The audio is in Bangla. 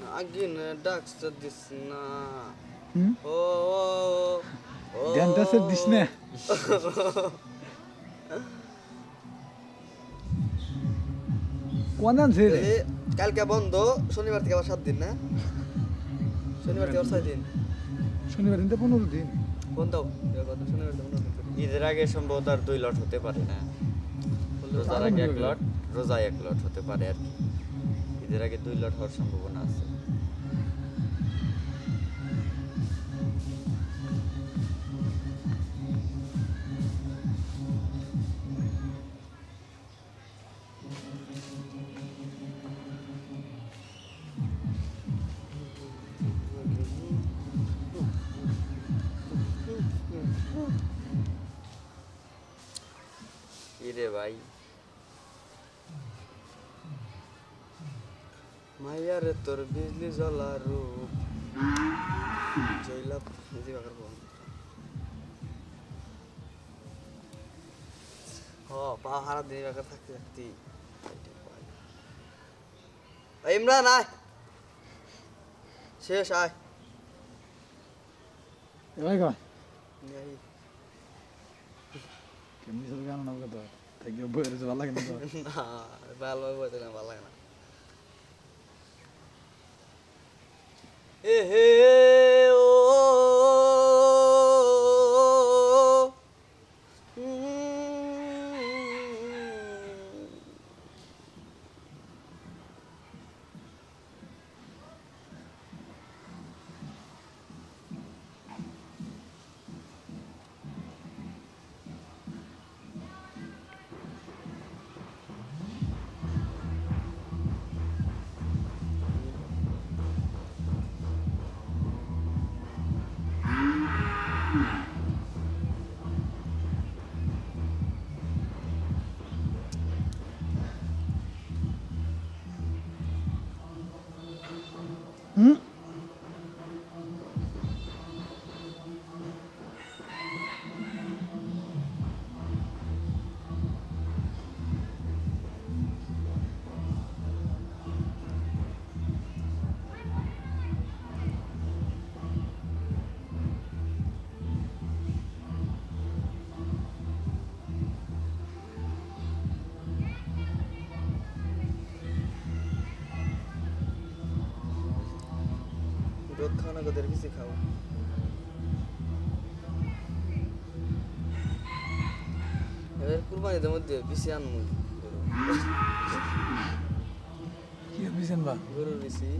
না ডাকটা দিস না হুম ও জ্ঞানটা সে দিস না কোন রে কালকে বন্ধ শনিবার থেকে আবার সাত দিন না শনিবার থেকে আবার ছয় দিন শনিবার দিন তো পনেরো দিন বন্ধ শনিবার পনেরো দিন। ঈদের আগে সম্ভবত আর দুই লট হতে পারে না। রোজার আগে এক লট রোজায় এক লট হতে পারে আর কি। ঈদের আগে দুই লট হওয়ার সম্ভাবনা আছে। রে ভাই। মাইয়ার তোর বিজলি জ্বলা রূপ। জৈলাপ কাকার বল। হ পা হারা দিন কাকার থাকতে থাকতে ইমরান আয়। শেষ আয়। এবার কয়? নিয়ে আই। কেমনি সব গান না কথা থাকি বইয়ের ভালো লাগে না ভালো বলতে না ভালো লাগে না। এ হে 嗯。রোদ খাও না গোদের বেশি খাও। এবার কুরবানিদের মধ্যে বেশি আনমু কি বুঝছেন আনবা গরুর বেশি